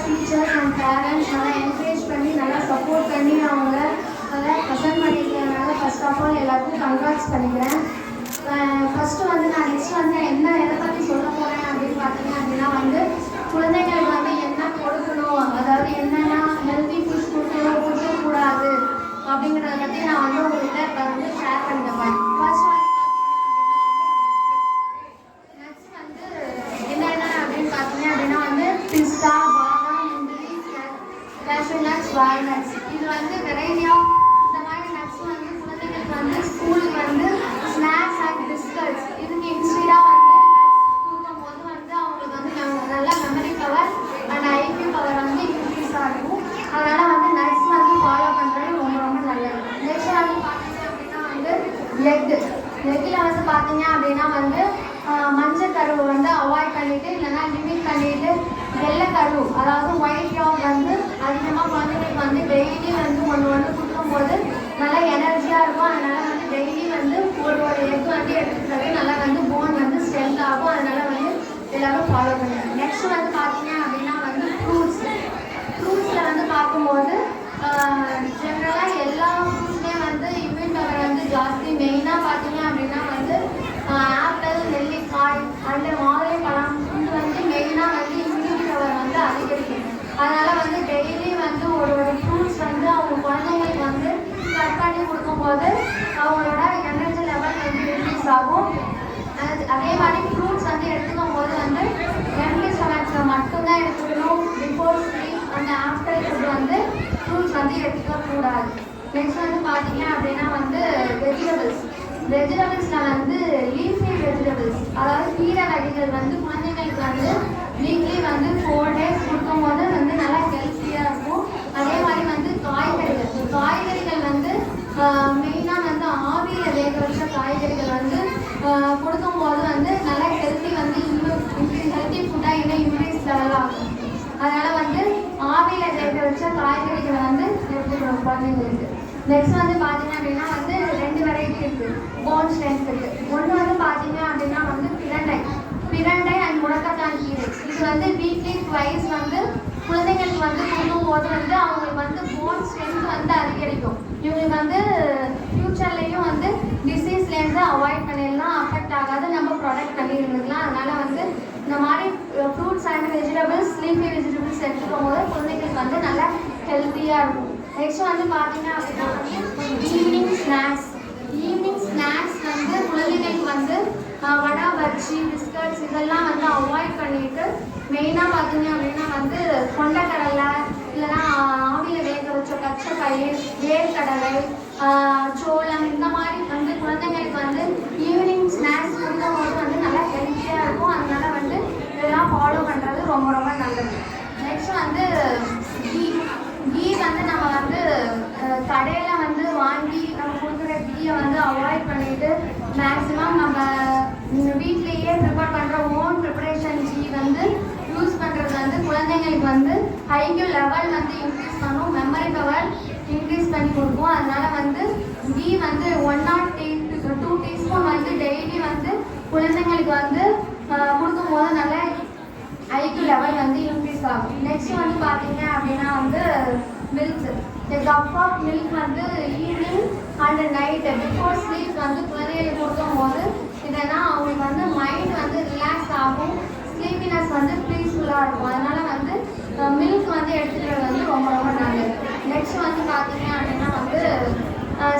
Teachers and parents நல்லா encourage பண்ணி நல்லா சப்போர்ட் பண்ணி அவங்க நல்லா பசங்க பண்ணியிருக்கிறதுனால ஃபர்ஸ்ட் ஆஃப் ஆல் எல்லாருக்கும் கங்க்ராட்ஸ் பண்ணிக்கிறேன். ஃபஸ்ட்டு வந்து நான் நெக்ஸ்ட் வந்து என்ன எதை பற்றி சொல்ல போகிறேன் அப்படின்னு பார்த்தீங்க அப்படின்னா வந்து குழந்தைகள் வந்து என்ன கொடுக்கணும்? அதாவது என்னென்ன ஹெல்த்தி ஃபுட்ஸ் கொடுக்கணும் கொடுக்கக்கூடாது அப்படிங்கிறத பற்றி நான் வந்து உங்கள்கிட்ட இப்போ வந்து ஷேர் பண்ணிக்கிறேன். ஃபஸ்ட் நட்ஸ் வந்து என்னென்ன அப்படின்னு பார்த்தீங்க அப்படின்னா வந்து பிஸ்தா பாதாம் முந்திரி கேஷ்யூ நட்ஸ் வால்நட்ஸ் இது வந்து வெரைட்டி ஆஃப் இந்த மாதிரி நட்ஸ் வந்து குழந்தைங்களுக்கு வந்து ஸ்கூலுக்கு வந்து ஸ்நாக்ஸ் அண்ட் பிஸ்கட்ஸ் இதுக்கு இன்ஸ்டீடாக வந்து nuts கொடுக்கும்போது வந்து அவங்களுக்கு வந்து நம்ம நல்ல memory power and IQ power வந்து இன்க்ரீஸாக இருக்கும் அதனால் வந்து நட்ஸ் வந்து ஃபாலோ பண்ணுறது ரொம்ப ரொம்ப நல்லது நெக்ஸ்ட் வந்து பார்த்தீங்க அப்படின்னா வந்து எக் எக்கில் வந்து பார்த்தீங்க அப்படின்னா வந்து ஆஹ், மஞ்சள் வந்து அவாய்ட் பண்ணிட்டு இல்லைன்னா லிமிட் பண்ணிட்டு வெள்ளை கரு அதாவது ஒயிட் யாக் வந்து அதிகமாக குழந்தைங்களுக்கு வந்து டெய்லி வந்து ஒன்று ஒன்று கொடுக்கும்போது நல்லா எனர்ஜியாக இருக்கும். அதனால வந்து டெய்லி வந்து ஒரு ஒரு எக் வந்து எடுத்துக்கிறது நல்லா வந்து போன் வந்து ஸ்ட்ரென்த் ஆகும். அதனால வந்து எல்லாரும் ஃபாலோ பண்ணுவாங்க நெக்ஸ்ட் வந்து பார்த்தீங்க அப்படின்னா வந்து ஃப்ரூட்ஸ் ஃப்ரூட்ஸில் வந்து பார்க்கும்போது ஜென்ரலாக எல்லா ஃப்ரூட்ஸ்லேயும் வந்து இம்யூன் பவர் வந்து ஜாஸ்தி. மெயினாக பார்த்தீங்க அப்படின்னா அந்த அண்ட் மாதுளைப்பழம் இது வந்து மெயினாக வந்து இம்யூனிட்டி பவர் வந்து அதிகரிக்கும் அதனால் வந்து டெய்லி வந்து ஒரு ஒரு ஃப்ரூட்ஸ் வந்து அவங்க குழந்தைங்களுக்கு வந்து கட் பண்ணி கொடுக்கும்போது அவங்களோட எனர்ஜி லெவல் வந்து இன்க்ரீஸ் ஆகும். அது- அதே மாதிரி ஃப்ரூட்ஸ் வந்து எடுத்துக்கும் போது வந்து எம்டி ஸ்டமக்ஸில் மட்டும்தான் எடுத்துக்கணும். பிஃபோர் ஸ்லீப் அந்த ஆஃப்டர் ஃபுட் வந்து ஃப்ரூட்ஸ் வந்து எடுத்துக்க கூடாது. நெக்ஸ்ட் வந்து பார்த்தீங்க அப்படின்னா வந்து வெஜிடபிள்ஸ் வெஜிடபிள்ஸில் வந்து லீஃப் வெஜிடபிள்ஸ் அதாவது கீரை வகைகள் வந்து குழந்தைங்களுக்கு வந்து வீக்லி வந்து ஃபோர் டேஸ் கொடுக்கும்போது வந்து நல்லா ஹெல்த்தியாக இருக்கும். அதே மாதிரி வந்து காய்கறிகள். காய்கறிகள் வந்து மெயினாக வந்து ஆவியில் வேக வச்ச காய்கறிகள் வந்து கொடுக்கும் கொடுக்கும்போது வந்து நல்லா ஹெல்த்தி வந்து இன்னும் ஹெல்த்தி ஃபுட்டாக இன்னும் இன்க்ரீஸ் லெவல் ஆகும். அதனால் வந்து ஆவியில் வேக வச்ச காய்கறிகளை வந்து எடுத்துக்கணும் குழந்தைங்களுக்கு. நெக்ஸ்ட் வந்து பார்த்தீங்க அப்படின்னா வந்து வெரைட்டி இருக்குது போன் ஸ்ட்ரென்த்துக்கு ஒன்று வந்து பார்த்தீங்க அப்படின்னா வந்து பிரண்டை பிரண்டை அண்ட் முடக்கத்தான் கீரை. இது வந்து வீக்லி ட்வைஸ் வந்து குழந்தைங்களுக்கு வந்து கொடுக்கும்போது வந்து அவங்களுக்கு வந்து போன் ஸ்ட்ரென்த் வந்து அதிகரிக்கும். இவங்களுக்கு வந்து ஃப்யூச்சர்லேயும் வந்து டிசீஸ்லேருந்து அவாய்ட் பண்ணிடலாம். அஃபெக்ட் ஆகாது. நம்ம ப்ரொடெக்ட் பண்ணி இருந்துக்கலாம். அதனால வந்து இந்த மாதிரி fruits and vegetables leafy vegetables எடுத்துக்கும் போது குழந்தைங்களுக்கு வந்து நல்லா ஹெல்த்தியாக இருக்கும். நெக்ஸ்ட் வந்து பார்த்தீங்க அப்படின்னா ஈவினிங் ஸ்நாக்ஸ் ஸ்நாக்ஸ் வந்து குழந்தைங்களுக்கு வந்து வடா வடை பஜ்ஜி பிஸ்கட்ஸ் இதெல்லாம் வந்து அவாய்ட் பண்ணிட்டு மெயினாக பார்த்தீங்க அப்படின்னா வந்து கொண்டக்கடலை இல்லைன்னா ஆவியில் வேக வச்ச பச்சை பயிர் வேர்க்கடலை சோளம் இந்த மாதிரி வந்து குழந்தைங்களுக்கு வந்து ஈவினிங் ஸ்நாக்ஸ் கொடுக்கும்போது வந்து நல்லா ஹெல்த்தியாக இருக்கும். அதனால வந்து இதெல்லாம் ஃபாலோ பண்ணுறது ரொம்ப ரொம்ப நல்லது. நெக்ஸ்ட் வந்து கீ கீ வந்து நம்ம வந்து கடையில் வந்து வாங்கி நம்ம வந்து அவாய்ட் பண்ணிட்டு மேக்ஸிமம் நம்ம வீட்லேயே ப்ரிப்பேர் பண்ணுற ஓன் ப்ரிப்பரேஷன் கீ வந்து யூஸ் பண்ணுறது வந்து குழந்தைங்களுக்கு வந்து ஐக்யூ லெவல் வந்து இன்க்ரீஸ் பண்ணும். மெமரி பவர் இன்க்ரீஸ் பண்ணி கொடுக்கும். அதனால வந்து கீ வந்து ஒன் நாட் டீ டூ டீஸ்பூன் வந்து டெய்லி வந்து குழந்தைங்களுக்கு வந்து கொடுக்கும் போது நல்ல ஐக்யூ லெவல் வந்து இன்க்ரீஸ் ஆகும். நெக்ஸ்ட் வந்து பார்த்தீங்க அப்படின்னா வந்து மில்க் இந்த கப் ஆஃப் மில்க் வந்து evening and night before sleep வந்து குழந்தைகளுக்கு கொடுக்கும்போது இதெல்லாம் அவங்களுக்கு வந்து மைண்ட் வந்து ரிலாக்ஸ் ஆகும். ஸ்லீப்பினஸ் வந்து பீஸ்ஃபுல்லாக இருக்கும். அதனால் வந்து மில்க் வந்து எடுத்துக்கிறது வந்து ரொம்ப ரொம்ப நல்லது. நெக்ஸ்ட் வந்து பார்த்தீங்க அப்படின்னா வந்து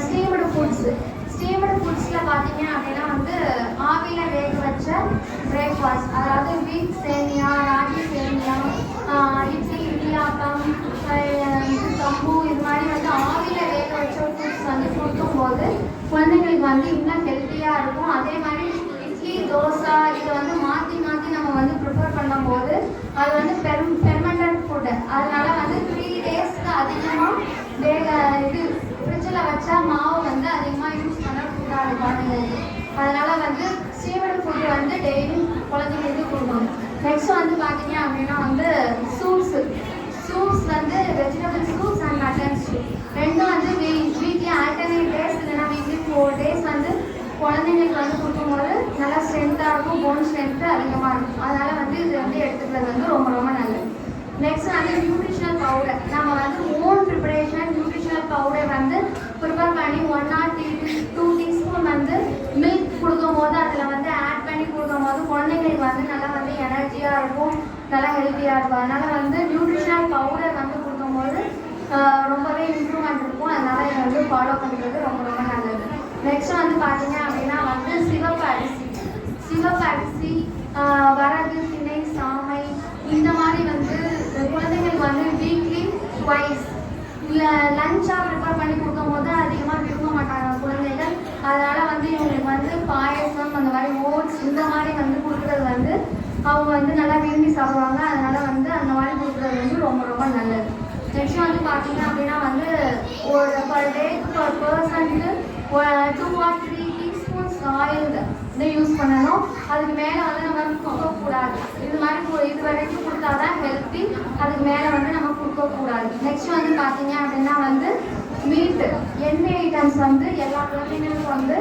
ஸ்டீம்டு ஃபுட்ஸு ஸ்டீம்டு ஃபுட்ஸில் பார்த்தீங்க அப்படின்னா வந்து ஆவியில் வேக வச்ச பிரேக்ஃபாஸ்ட் அதாவது வீட் சேமியா ராகி சேமியா இட்லி இடியாப்பம் கம்பு இது மாதிரி வந்து ஆவியில் வேக வச்ச ஃபுட்ஸ் வந்து கொடுக்கும்போது குழந்தைங்களுக்கு வந்து இன்னும் ஹெல்த்தியாக இருக்கும். அதே மாதிரி இட்லி தோசை இதை வந்து மாற்றி மாற்றி நம்ம வந்து ப்ரிப்பேர் பண்ணும்போது அது வந்து பெரும் ஃபெர்மெண்டட் ஃபுட்டு அதனால வந்து த்ரீ டேஸ்க்கு அதிகமாக வேக இது ஃப்ரிட்ஜில் வச்சா மாவு வந்து அதிகமாக யூஸ் பண்ணக்கூடாது குழந்தைங்களுக்கு அதனால் வந்து சீவன் ஃபுட்டு வந்து டெய்லியும் குழந்தைங்களுக்கு கொடுக்கணும். நெக்ஸ்ட் வந்து பார்த்தீங்க அப்படின்னா வந்து சூப்ஸு சூப்ஸ் வந்து vegetable soups and mutton soup ரெண்டும் வந்து வீ வீக்லி ஆல்டர்னேட் டேஸ் இல்லைன்னா வீக்லி ஃபோர் டேஸ் வந்து குழந்தைங்களுக்கு வந்து கொடுக்கும் போது நல்லா ஸ்ட்ரென்த்தாக இருக்கும் போன் ஸ்ட்ரென்த்து அதிகமாக இருக்கும். அதனால் வந்து இது வந்து எடுத்துக்கிறது வந்து ரொம்ப ரொம்ப நல்லது. நெக்ஸ்ட் வந்து நியூட்ரிஷனல் பவுடர் நம்ம வந்து ஓன் ப்ரிப்பரேஷன் நியூட்ரிஷனல் பவுடர் வந்து ப்ரிப்பேர் பண்ணி ஒன் ஆர் டீ டூ டீஸ்பூன் வந்து மில்க் கொடுக்கும் போது அதில் வந்து ஆட் பண்ணி கொடுக்கும் போது குழந்தைங்களுக்கு வந்து நல்லா வந்து எனர்ஜியாக இருக்கும். நல்லா ஹெல்த்தியாக இருக்கும். அதனால் வந்து நியூட்ரிஷனல் பவுடர் வந்து கொடுக்கும்போது ரொம்பவே இம்ப்ரூவ்மெண்ட் இருக்கும். அதனால் இதை வந்து ஃபாலோ பண்ணுறது ரொம்ப ரொம்ப நல்லது. நெக்ஸ்ட் வந்து பார்த்தீங்க அப்படின்னா வந்து சிவப்பு அரிசி. சிவப்பு அரிசி வரகு திணை சாமை இந்த மாதிரி வந்து குழந்தைங்களுக்கு வந்து வீக்லி ட்வைஸ் இல்லை லஞ்சாக ப்ரிப்பேர் பண்ணி கொடுக்கும்போது அதிகமாக விரும்ப மாட்டாங்க குழந்தைகள். அதனால் வந்து இவங்களுக்கு வந்து பாயசம் அந்த மாதிரி ஓட்ஸ் இந்த மாதிரி வந்து கொடுக்குறது வந்து அவங்க வந்து நல்லா விரும்பி சாப்பிடுவாங்க. அதனால வந்து அந்த மாதிரி கொடுக்குறது வந்து ரொம்ப ரொம்ப நல்லது. நெக்ஸ்ட் வந்து பார்த்தீங்க அப்படின்னா வந்து ஒரு பர் டேக்கு பர் பர்சனுக்கு two or three teaspoons oil இதை யூஸ் பண்ணணும். அதுக்கு மேலே வந்து நம்ம கொடுக்கக்கூடாது. இது மாதிரி இது வரைக்கும் கொடுத்தா தான் ஹெல்த்தி அதுக்கு மேலே வந்து நம்ம கொடுக்கக்கூடாது. நெக்ஸ்ட் வந்து பார்த்தீங்க அப்படின்னா வந்து மீட்டு எண்ணெய் ஐட்டம்ஸ் வந்து எல்லா குழந்தைங்களுக்கும் வந்து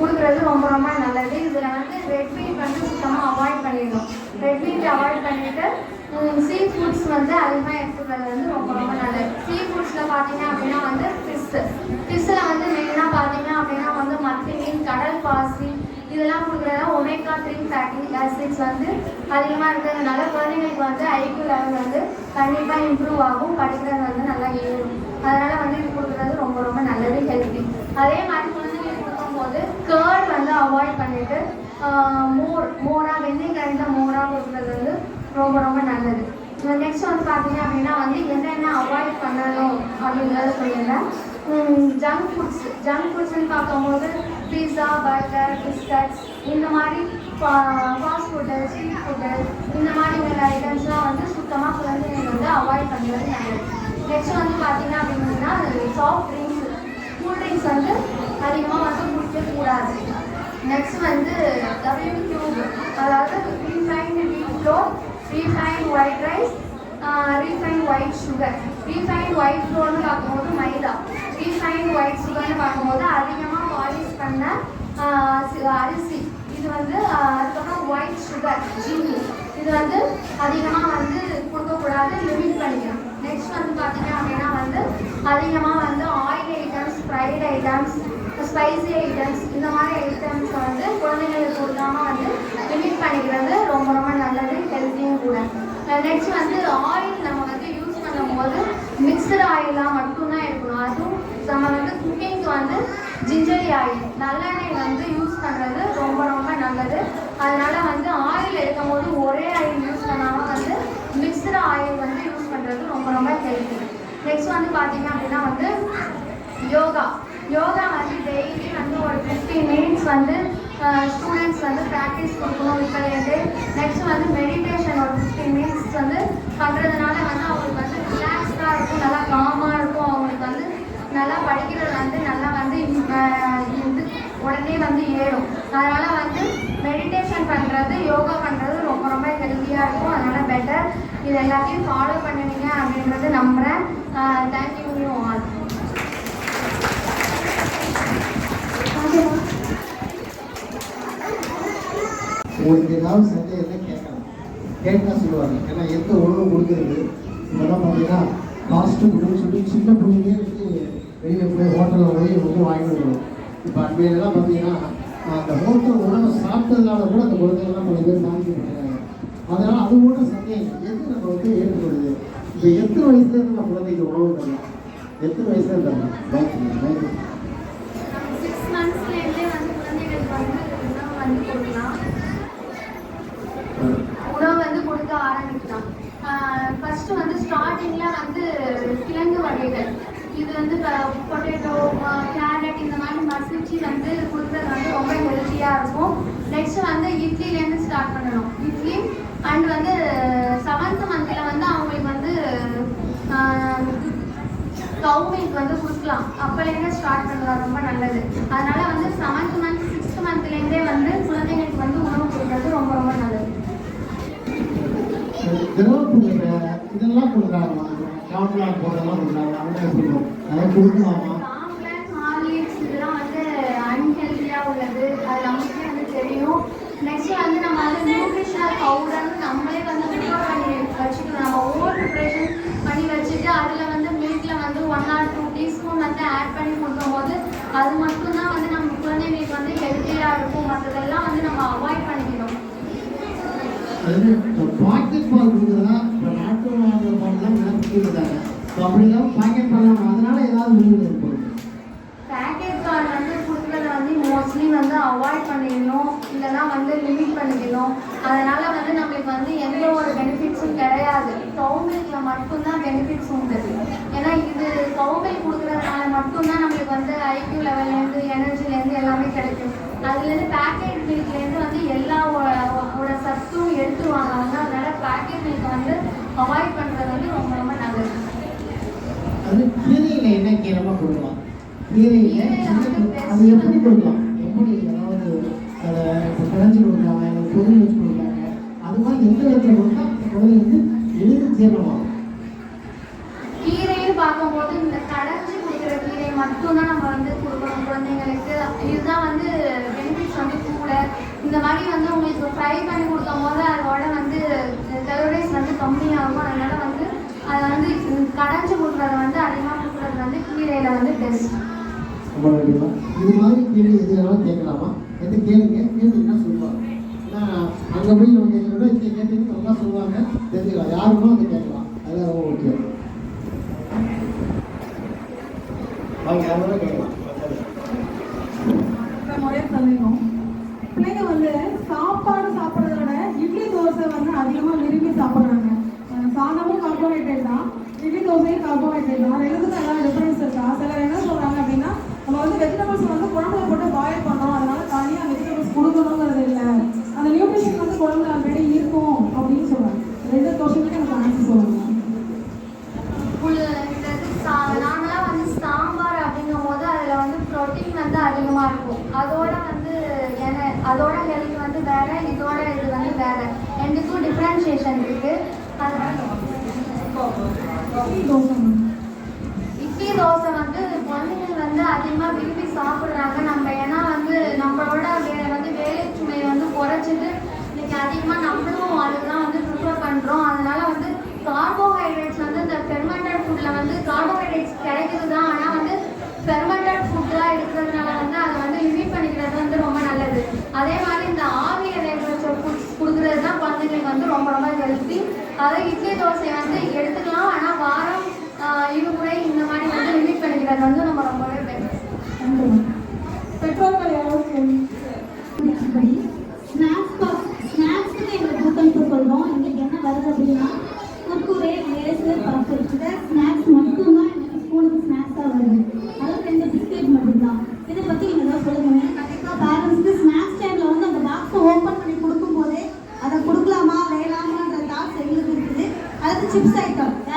கொடுக்குறது ரொம்ப ரொம்ப நல்லது. இதில் வந்து ரெட் மீட் வந்து சுத்தமாக அவாய்ட் பண்ணிடணும். ரெட் மீட் அவாய்ட் பண்ணிட்டு சீ ஃபுட்ஸ் வந்து அதிகமாக எடுத்துக்கிறது வந்து ரொம்ப ரொம்ப நல்லது. சீ ஃபுட்ஸில் பார்த்தீங்க அப்படின்னா வந்து ஃபிஷ்ஷு ஃபிஷ்ஷில் வந்து மெயினாக பார்த்தீங்க அப்படின்னா வந்து மத்தி மீன் கடல் பாசி இதெல்லாம் கொடுக்குறதா ஒமேகா த்ரீ ஃபேட்டி ஆசிட்ஸ் வந்து அதிகமாக இருக்கிறதுனால குழந்தைங்களுக்கு வந்து ஐக்யூ லெவல் வந்து கண்டிப்பாக இம்ப்ரூவ் ஆகும். படிக்கிறது வந்து நல்லா ஏறும். அதனால் வந்து இது கொடுக்குறது ரொம்ப ரொம்ப நல்லது ஹெல்த்தி அதே மாதிரி குழந்தைங்களுக்கு கொடுக்கும்போது கேர்ட் வந்து அவாய்ட் பண்ணிவிட்டு மோர் மோராக வெண்ணெய் கரைந்த மோராக கொடுக்குறது வந்து ரொம்ப ரொம்ப நல்லது. நெக்ஸ்ட் வந்து பார்த்தீங்க அப்படின்னா வந்து என்னென்ன அவாய்ட் பண்ணணும் அப்படிங்கிறத சொல்லிடுறேன் ஜங்க் ஃபுட்ஸ் ஜங்க் ஃபுட்ஸ்னு பார்க்கும்போது பீஸா பர்கர் பிஸ்கட்ஸ் இந்த மாதிரி ஃபாஸ்ட் ஃபுட்டு ஸ்ட்ரீட் ஃபுட்டு இந்த மாதிரி உள்ள ஐட்டம்ஸ்லாம் வந்து சுத்தமாக குழந்தைங்க வந்து அவாய்ட் பண்ணுறது நல்லது. நெக்ஸ்ட் வந்து பார்த்தீங்க அப்படின்னா சாஃப்ட் ட்ரிங்க்ஸ் கூல் ட்ரிங்க்ஸ் வந்து அதிகமாக வந்து குடிக்கக்கூடாது. நெக்ஸ்ட் வந்து டபிள்யூ கியூப் அதாவது refined wheat flour refined white rice refine white sugar refine white ஃப்ளோர்னு பார்க்கும்போது மைதா. ரீஃபைன் ஒயிட் சுகர்னு பார்க்கும்போது அதிகமாக பாலிஷ் பண்ண அரிசி. இது வந்து அதுக்கப்புறம் ஒயிட் சுகர் ஜீனி. இது வந்து அதிகமாக வந்து கொடுக்கக்கூடாது லிமிட் பண்ணிக்கணும். நெக்ஸ்ட் வந்து பார்த்தீங்க அப்படின்னா வந்து அதிகமாக வந்து oil items fried items spicy items இந்த மாதிரி ஐட்டம்ஸ் வந்து குழந்தைங்களுக்கு கொடுக்காமல் வந்து லிமிட் பண்ணிக்கிறது ரொம்ப ரொம்ப நல்லது ஹெல்த்தியும் கூட. நெக்ஸ்ட் வந்து ஆயில் நம்ம வந்து யூஸ் பண்ணும்போது மிக்சடு ஆயிலாக மட்டும்தான் இருக்கணும். அதுவும் நம்ம வந்து குக்கிங்க்கு வந்து ஜிஞ்சரி ஆயில் நல்லெண்ணெய் வந்து யூஸ் பண்ணுறது ரொம்ப ரொம்ப நல்லது. அதனால் வந்து ஆயில் எடுக்கும் போது ஒரே ஆயில் யூஸ் பண்ணாமல் வந்து மிக்சடு ஆயில் வந்து யூஸ் பண்ணுறது ரொம்ப ரொம்ப ஹெல்த்தி நெக்ஸ்ட் வந்து பார்த்தீங்க அப்படின்னா வந்து யோகா. யோகா வந்து டெய்லி வந்து ஒரு ஃபிஃப்டீன் மினிட்ஸ் வந்து ஸ்டூடெண்ட்ஸ் வந்து ப்ராக்டிஸ் கொடுக்கணும் இப்போலேருந்து நெக்ஸ்ட் வந்து மெடிடேஷன் ஒரு ஃபிஃப்டீன் மினிட்ஸ் வந்து பண்ணுறதுனால வந்து அவங்களுக்கு வந்து ரிலாக்ஸ்டாக இருக்கும் நல்லா காமாக இருக்கும். அவங்களுக்கு வந்து நல்லா படிக்கிறது வந்து நல்லா வந்து இது உடனே வந்து ஏறும். அதனால் வந்து மெடிடேஷன் பண்ணுறது யோகா பண்ணுறது ரொம்ப ரொம்ப ஹெல்த்தியாக இருக்கும். அதனால் பெட்டர் இது எல்லாத்தையும் ஃபாலோ பண்ணுவீங்க அப்படின்றது நம்புகிறேன் தேங்க்யூ ஆல் உங்களுக்கு ஏதாவது சந்தேகத்தை கேட்கலாம். கேட்டால் சொல்லுவாங்க. ஏன்னா எந்த உணவு கொடுக்குறது? இதெல்லாம் பார்த்தீங்கன்னா லாஸ்ட்டு கொடுன்னு சொல்லி சின்ன பிள்ளைங்களே வந்து வெளியே போய் ஹோட்டலில் போய் வந்து வாங்கிட்டு வருவோம் இப்போ அண்மையிலலாம் பார்த்தீங்கன்னா அந்த ஹோட்டல் உணவை சாப்பிட்டதுனால கூட அந்த குழந்தைகள்லாம் பல பேர் பாதிக்கப்பட்டாங்க அதனால் அது கூட சந்தேகம். எது நம்ம வந்து ஏற்படுது இப்போ எத்தனை வயசுலேருந்து நம்ம குழந்தைக்கு உணவு தரலாம் எத்தனை வயசுலேருந்து தரலாம் தேங்க்யூ தேங்க்யூ சிக்ஸ் மந்த்ஸ்லேருந்தே வந்து குழந்தைகளுக்கு வந்து உணவு வந்து கொடுக்கலாம் உணவு வந்து கொடுக்க ஆரம்பிக்கலாம் ஃபர்ஸ்ட் வந்து ஸ்டார்டிங்ல வந்து கிழங்கு வகைகள். இது வந்து பொட்டேட்டோ கேரட் இந்த மாதிரி மசிச்சு வந்து கொடுக்குறது வந்து ரொம்ப ஹெல்த்தியாக இருக்கும். நெக்ஸ்ட் வந்து இட்லிலேருந்து ஸ்டார்ட் பண்ணணும். இட்லி அண்ட் வந்து செவன்த் மந்தில் வந்து அவங்களுக்கு வந்து கவு மில்க் வந்து கொடுக்கலாம். அப்போலேருந்தே ஸ்டார்ட் பண்ணுறது ரொம்ப நல்லது. அதனால வந்து செவன்த் மந்த் சிக்ஸ்த் மந்த்லேருந்தே வந்து குழந்தைங்களுக்கு வந்து உணவு கொடுக்கறது ரொம்ப ரொம்ப நல்லது. கருவேப்பிள்ளைங்க இதெல்லாம் கொடுக்குறாங்க காம்ப்ளான் போடுறதெல்லாம் கொடுக்குறாங்க அவங்க எப்படி அதெல்லாம் கொடுக்கலாமா நெக்ஸ்ட் வந்து நம்ம வந்து நியூட்ரிஷனல் பவுடர் நம்மளே வந்து ப்ரிப்பேர் பண்ணி வச்சுக்கலாம் பண்ணி வச்சுட்டு அதில் வந்து மில்கில் வந்து ஒன் ஆர் டூ டீஸ்பூன் வந்து ஆட் பண்ணி கொடுக்கும் போது அது மட்டும்தான் வந்து நம்ம குழந்தைங்களுக்கு வந்து ஹெல்த்தியாக இருக்கும். மற்றதெல்லாம் வந்து நம்ம அவாய்ட் பண்ணி அதாவது பாக்கெட் வந்து கொடுக்குறத? வந்து மோஸ்ட்லி வந்து அவாய்ட் பண்ணிடணும் இல்லைனா வந்து லிமிட் பண்ணிக்கணும். அதனால வந்து நம்மளுக்கு வந்து எந்த ஒரு பெனிஃபிட்ஸும் கிடையாது. கவு மட்டும்தான் பெனிஃபிட்ஸ் உண்டு. ஏன்னா இது கவு கொடுக்குறதுனால மட்டும்தான் நம்மளுக்கு வந்து ஐக்யூ லெவல்லேருந்து எனர்ஜிலேருந்து எல்லாமே கிடைக்கும். அதுலேருந்து பேக்கெட் மில்க்லேருந்து வந்து எல்லா உட சத்தும் எடுத்துருவாங்க வந்து அதனால பேக்கெட் மில்க் வந்து அவாய்ட் பண்ணுறது வந்து ரொம்ப ரொம்ப நல்லது. அது கீரையில் என்ன கீரமாக கொடுக்கலாம் கீரையில் அது எப்படி கொடுக்கலாம்? எப்படி அதாவது அதை கடைஞ்சி கொடுக்கலாம் இல்லை பொருள் வச்சு கொடுக்கலாம் அது மாதிரி எந்த விதத்தில் கொடுத்தா உடல் வந்து எளிது ஜீரணமாகும் பார்க்கும்போது இந்த கடைஞ்சி இருக்கிற கீரை மட்டும்தான் நம்ம வந்து கொடுக்கணும். குழந்தைங்களுக்கு இதுதான் வந்து பெனிஃபிட்ஸ் வந்து கூட. இந்த மாதிரி வந்து உங்களுக்கு ஃப்ரை பண்ணி கொடுக்கும் போது அதோட வந்து கலோரிஸ் வந்து கம்மியாகும். அதனால் வந்து அதை வந்து கடைஞ்சி கொடுக்குறது வந்து அதிகமாக கொடுக்குறது வந்து கீரையில் வந்து பெஸ்ட் இது மாதிரி கீரை எதுனாலும் கேட்கலாமா எது கேளுங்க. கேட்டீங்கன்னா சொல்லுவாங்க. ஏன்னா அங்கே போய் இவங்க கேட்கறத இங்கே கேட்டீங்கன்னா சொல்லுவாங்க. தெரிஞ்சுக்கலாம். யாருக்கும் அதை கேட்கலாம். அதான் ஓகே முறையாக சொல்லணும் பிள்ளைங்க வந்து சாப்பாடு சாப்பிட்றத விட இட்லி தோசை வந்து அதிகமாக விரும்பி சாப்பிட்றாங்க. சாதமும் கார்போஹைட்ரேட் தான். இட்லி தோசையும் கார்போஹைட்ரேட் தான். ரெண்டுக்கும் நல்லா டிஃப்ரென்ஸ் இருக்கா? சிலர் என்ன சொல்றாங்க அப்படின்னா நம்ம வந்து வெஜிடபிள்ஸ் வந்து 好的一切都行了 tipo então? Satan.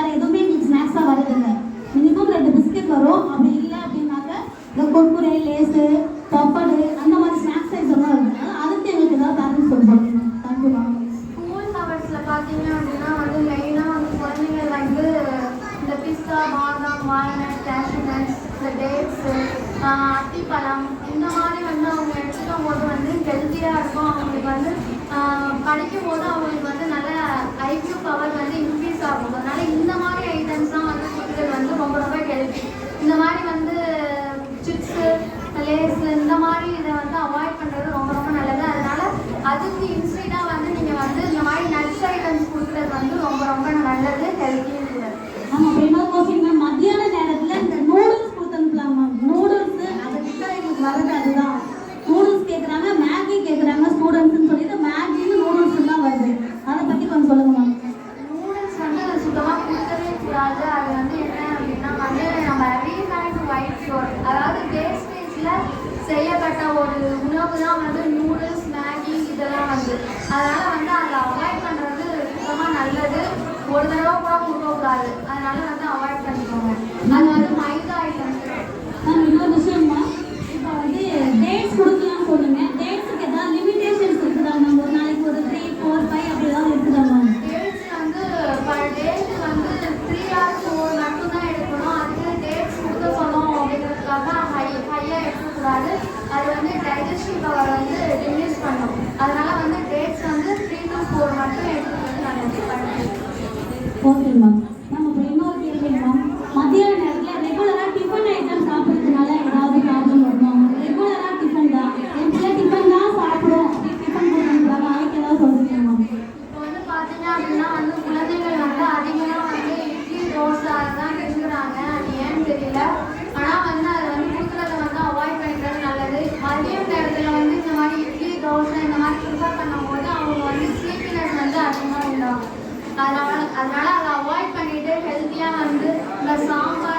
ஈஸியாக வந்து இந்த சாம்பார்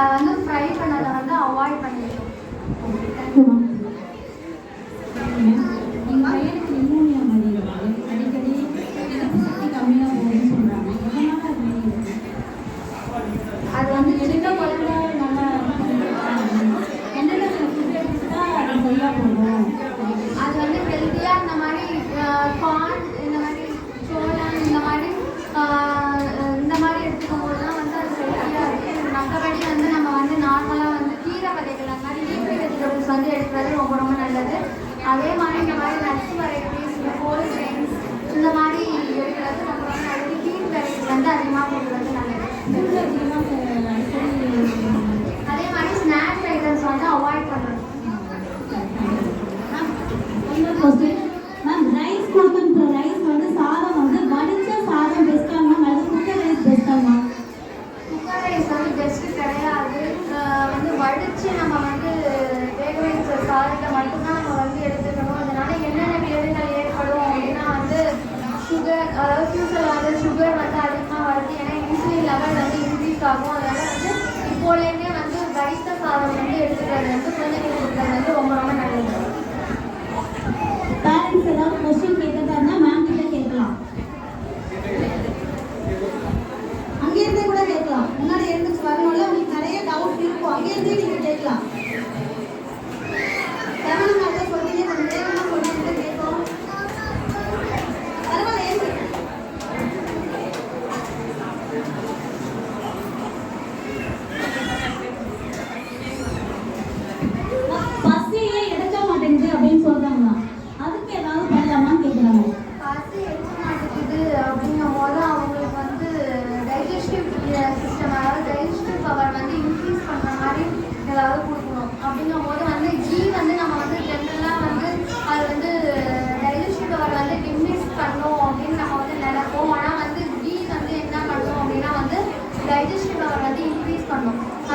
அதை வந்து ஃப்ரை பண்ணதை வந்து அவாய்ட் பண்ணிக்கணும்.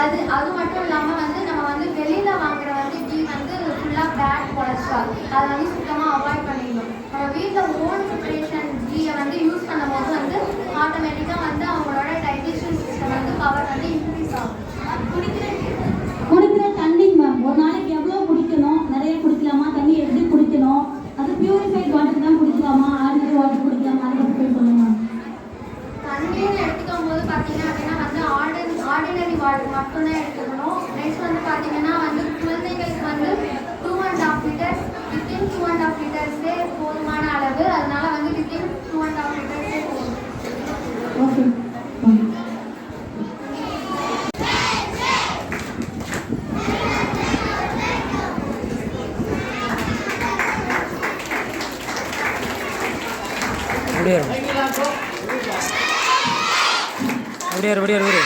அது அது மட்டும் இல்லாமல் வந்து நம்ம வந்து வெளியில் வாங்குற வந்து டீ வந்து ஃபுல்லாக பேட் கொலஸ்ட்ரால் அதை வந்து சுத்தமாக அவாய்ட் பண்ணிடணும். நம்ம வீட்டில் ஓன் ப்ரிப்பரேஷன் டீயை வந்து யூஸ் பண்ணும்போது வந்து ஆட்டோமேட்டிக்காக வந்து அவங்களோட டைஜஷன் சிஸ்டம் வந்து பவர் வந்து ஆஃபர் அப்படியே அப்படியே அப்படியே அப்படியே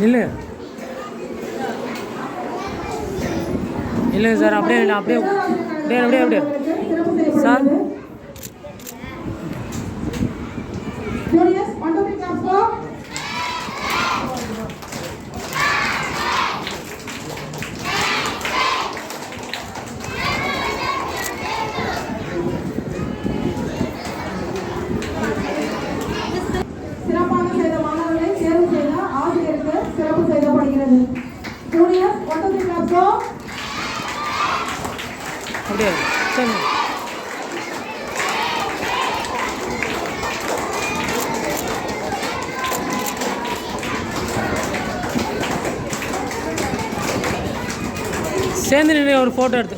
இல்லை அப்படியே அப்படியே வேணும் அப்படியே அப்படியே சார் ஃபோட்டோ எடுத்து